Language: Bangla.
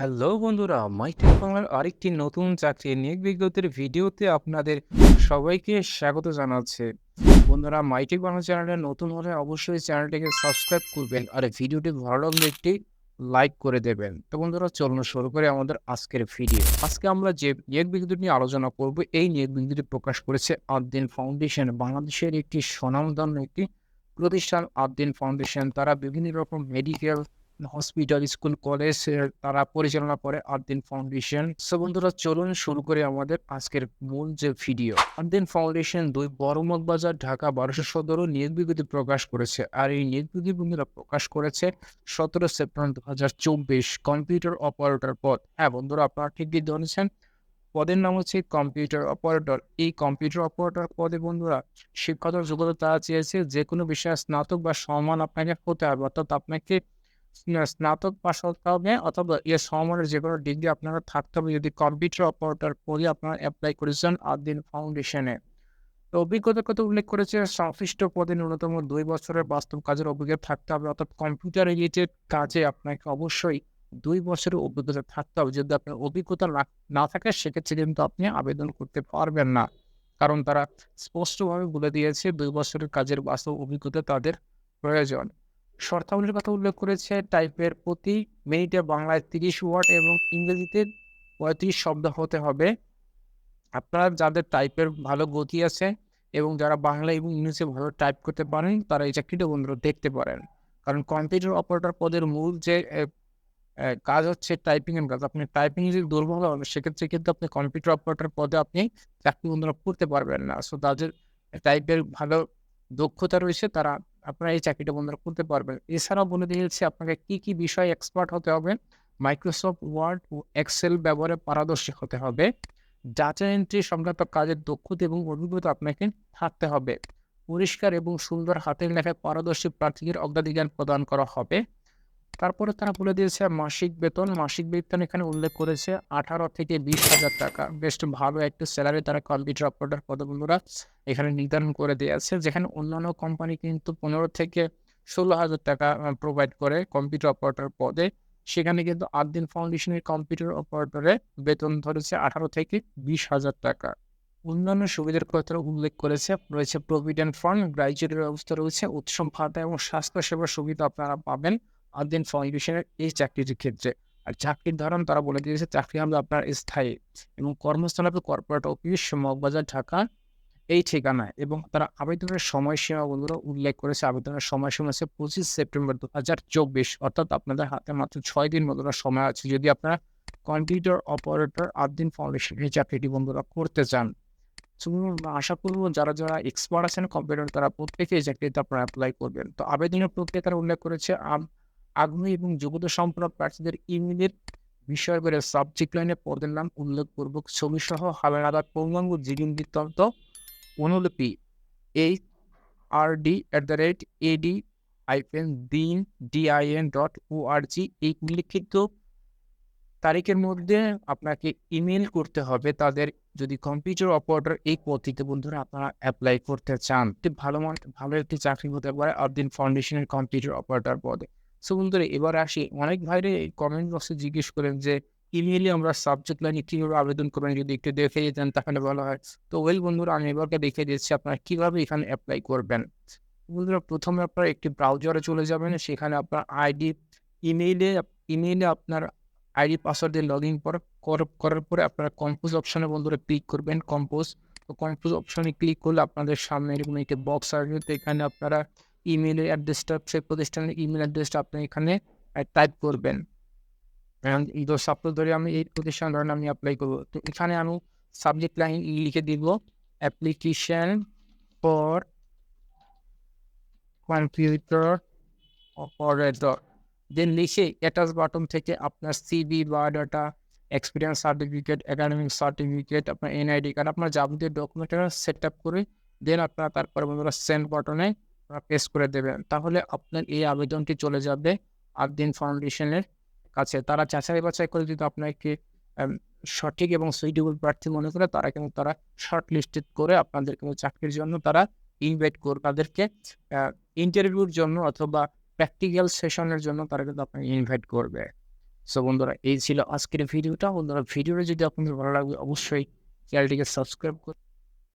হ্যালো বন্ধুরা মাইটেক বাংলার আরেকটি নতুন চাকরি নিয়োগ বিজ্ঞপ্তির ভিডিওতে আপনাদের সবাইকে স্বাগত জানাচ্ছে। বন্ধুরা মাইটেক বাংলা চ্যানেলে নতুন হলে অবশ্যই চ্যানেলটিকে সাবস্ক্রাইব করবেন আর ভিডিওটি ভালো লাগলে একটি লাইক করে দেবেন। তো বন্ধুরা, চলুন শুরু করে আমাদের আজকের ভিডিও। আজকে আমরা যে নিয়োগ বিজ্ঞপ্তি নিয়ে আলোচনা করব, এই নিয়োগ বিজ্ঞপ্তি প্রকাশ করেছে আদ্দিন ফাউন্ডেশন, বাংলাদেশের একটি স্বনামধন্য একটি প্রতিষ্ঠান, আদ্দিন ফাউন্ডেশন। তারা বিভিন্ন রকম মেডিকেল হসপিটাল, স্কুল, কলেজ তারা পরিচালনা করে আর্দিন ফাউন্ডেশন। সো বন্ধুরা, চলুন শুরু করে আমাদের আজকের মূল যে ভিডিও। আরদিন ফাউন্ডেশন দুই বড়মগ বাজার ঢাকা বারোশো সতেরো নিয়োগ প্রকাশ করেছে। আর এই নিয়োগ বিজ্ঞপ্তি বন্ধুরা প্রকাশ করেছে সতেরো সেপ্টেম্বর দু হাজার চব্বিশ, কম্পিউটার অপারেটর পদ। হ্যাঁ বন্ধুরা, আপনারা ঠিকই ধরেছেন। পদের নাম হচ্ছে কম্পিউটার অপারেটর। এই কম্পিউটার অপারেটর পদে বন্ধুরা শিক্ষাগত যোগ্যতা তারা চেয়েছে যে কোনো বিষয়ে স্নাতক বা সমান আপনাকে হতে হবে। অর্থাৎ আপনাকে স্নাতক পাশ হতে হবে অথবা এর সমমানের যে কোনো ডিগ্রি আপনারা থাকতে হবে। যদি কম্পিউটার অপারেটর পদে আপনারা অ্যাপ্লাই করেছেন আদিন ফাউন্ডেশনে তো অভিজ্ঞতার কথা উল্লেখ করেছে, সংশ্লিষ্ট পদে ন্যূনতম দুই বছরের বাস্তব কাজের অভিজ্ঞতা থাকতে হবে অর্থাৎ কম্পিউটার রিলেটেড কাজে আপনাকে অবশ্যই দুই বছরের অভিজ্ঞতা থাকতে হবে। যদি আপনার অভিজ্ঞতা না থাকে, সেক্ষেত্রে কিন্তু আপনি আবেদন করতে পারবেন না। কারণ তারা স্পষ্টভাবে বলে দিয়েছে, দুই বছরের কাজের বাস্তব অভিজ্ঞতা তাদের প্রয়োজন। শর্তাবলীর কথা উল্লেখ করেছে টাইপের প্রতি মিনিটে বাংলায় তিরিশ ওয়ার্ড এবং ইংরেজিতে পঁয়ত্রিশ শব্দ হতে হবে। আপনারা যাদের টাইপের ভালো গতি আছে এবং যারা বাংলা এবং ইংরেজি ভালো টাইপ করতে পারেন, তারা এই চাকরিটা বন্ধুরা দেখতে পারেন। কারণ কম্পিউটার অপারেটর পদের মূল যে কাজ হচ্ছে টাইপিং এর কাজ। আপনি টাইপিং যদি দুর্বল হন, সেক্ষেত্রে কিন্তু আপনি কম্পিউটার অপারেটর পদে আপনি চাকরি বন্ধুরা করতে পারবেন না। সো তাদের টাইপের ভালো দক্ষতা রয়েছে, তারা আপনারা এই চাকরিটা বন্ধুরা করতে পারবেন। এছাড়াও বলে হচ্ছে আপনাকে কি কি বিষয়ে এক্সপার্ট হতে হবে? মাইক্রোসফট ওয়ার্ড ও এক্সেল ব্যবহারে পারদর্শী হতে হবে। ডাটা এন্ট্রি সংক্রান্ত কাজের দক্ষতা এবং অভিজ্ঞতা আপনাকে থাকতে হবে। পরিষ্কার এবং সুন্দর হাতের লেখায় পারদর্শী প্রার্থীদের অগ্রাধিকার প্রদান করা হবে। তারপরে তারা বলে দিয়েছে, মাসিক বেতন মাসিক বেতন এখানে উল্লেখ করেছে আঠারো থেকে বিশ হাজার টাকা। বেশ ভালো একটা স্যালারি তারা কম্পিউটার অপারেটর পদগুলোরা এখানে নির্ধারণ করে দিয়েছে, যেখানে অন্যান্য কোম্পানি কিন্তু পনেরো থেকে ষোলো হাজার টাকা প্রোভাইড করে কম্পিউটার অপারেটর পদে। সেখানে কিন্তু আদিন ফাউন্ডেশনের কম্পিউটার অপারেটরে বেতন ধরেছে আঠারো থেকে বিশ হাজার টাকা। অন্যান্য সুবিধার কথা উল্লেখ করেছে, রয়েছে প্রভিডেন্ট ফান্ড গ্রাজুয়েটের ব্যবস্থা রয়েছে, উৎসব ভাতা এবং স্বাস্থ্য সেবার সুবিধা আপনারা পাবেন। আদিন ফাউন্ডেশনের এই চাকরিটির ক্ষেত্রে। আর চাকরির ধরন তারা বলে দিয়েছে, চাকরি হবে আপনার স্থায়ী। এবং কর্মস্থল হবে কর্পোরেট অফিস মগবাজার, ঢাকা, এই ঠিকানায়। এবং তারা আবেদনের সময়সীমা বন্ধুরা উল্লেখ করেছে, আবেদনের সময়সীমা আছে পঁচিশ সেপ্টেম্বর দু হাজার চব্বিশ। অর্থাৎ আপনাদের হাতে মাত্র ছয় দিন বন্ধুরা সময় আছে। যদি আপনারা কম্পিউটার অপারেটর আদিন ফাউন্ডেশন এই চাকরিটি বন্ধুরা করতে চান। আশা করব যারা যারা এক্সপার্ট আছেন কম্পিউটার তারা প্রত্যেকে এই চাকরিতে আপনারা অ্যাপ্লাই করবেন। তো আবেদনের প্রক্রিয়া তারা উল্লেখ করেছে আগ্রহী এবং যোগ্যতা সম্পন্ন প্রার্থীদের ইমেলের বিষয় করে সাবজেক্ট লাইনে পদের নাম উল্লেখপূর্বক ছবি সহ হালনাদার পূর্ণাঙ্গ জীবন বৃত্তান্ত অনুলিপি এই R D at the rate এডি আইপেন দিন ডিআইএন ডট ও আর জি এই উল্লিখিত তারিখের মধ্যে আপনাকে ইমেল করতে হবে। তাদের যদি কম্পিউটার অপারেটর এই পদ্ধতিতে বন্ধুরা আপনারা অ্যাপ্লাই করতে চান। ভালো ভালো একটি চাকরি হতে পারে। আরদিন ফাউন্ডেশনের কম্পিউটার অপারেটর পদে। সো বন্ধুরা, এবার আসি। অনেক ভাইরে কমেন্ট বক্সে জিজ্ঞেস করেন যে ইমেইলে আমরা সাবজেক্ট লাইনে কীভাবে আবেদন করবেন? যদি একটু দেখে যেতেন, তাহলে ভালো হয়। তো ওয়েল বন্ধুরা, আমি এবারকে দেখে দিচ্ছি আপনারা কীভাবে এখানে অ্যাপ্লাই করবেন। বন্ধুরা, প্রথমে আপনারা একটি ব্রাউজারে চলে যাবেন। সেখানে আপনার আইডি ইমেইলে ইমেইলে আপনার আইডি পাসওয়ার্ড দিয়ে লগ ইন করার পরে আপনারা কম্পোজ অপশনে বন্ধুরা ক্লিক করবেন কম্পোজ তো কম্পোজ অপশনে ক্লিক করলে আপনাদের সামনে এরকম একটি বক্স আসবে। তো, এখানে আপনারা ইমেলের অ্যাড্রেসটা সেই প্রতিষ্ঠানের ইমেল অ্যাড্রেসটা আপনি এখানে টাইপ করবেন। দশ সপ্তাহ ধরে আমি এই প্রতিষ্ঠান ধরেন আমি অ্যাপ্লাই করব। তো এখানে আমি সাবজেক্ট লাইন লিখে দিব অ্যাপ্লিকেশন ফর কম্পিউটার অপারেটর দেন লিখে অ্যাটাচ বাটন থেকে আপনার CV biodata experience certificate academic certificate আপনার এনআইডি কার্ড আপনার যাবতীয় ডকুমেন্ট সেট আপ করে দেন আপনারা তারপরে বন্ধুরা সেন্ড বাটনে আপনারা প্রেস করে দেবেন। তাহলে আপনার এই আবেদনটি চলে যাবে আদিন ফাউন্ডেশনের কাছে। তারা যাচাই বাছাই করে যদি আপনাকে আম, সঠিক এবং সুইটেবল প্রার্থী মনে করে তারা কিন্তু তারা শর্ট লিস্টেড করে আপনাদের কিন্তু চাকরির জন্য তারা ইনভাইট করবে। তাদেরকে ইন্টারভিউর জন্য অথবা প্র্যাকটিক্যাল সেশনের জন্য তারা কিন্তু আপনাকে ইনভাইট করবে। সো বন্ধুরা এই ছিল আজকের ভিডিওটা। বন্ধুরা ভিডিওটা যদি আপনাদের ভালো লাগবে অবশ্যই চ্যানেলটিকে সাবস্ক্রাইব করুন।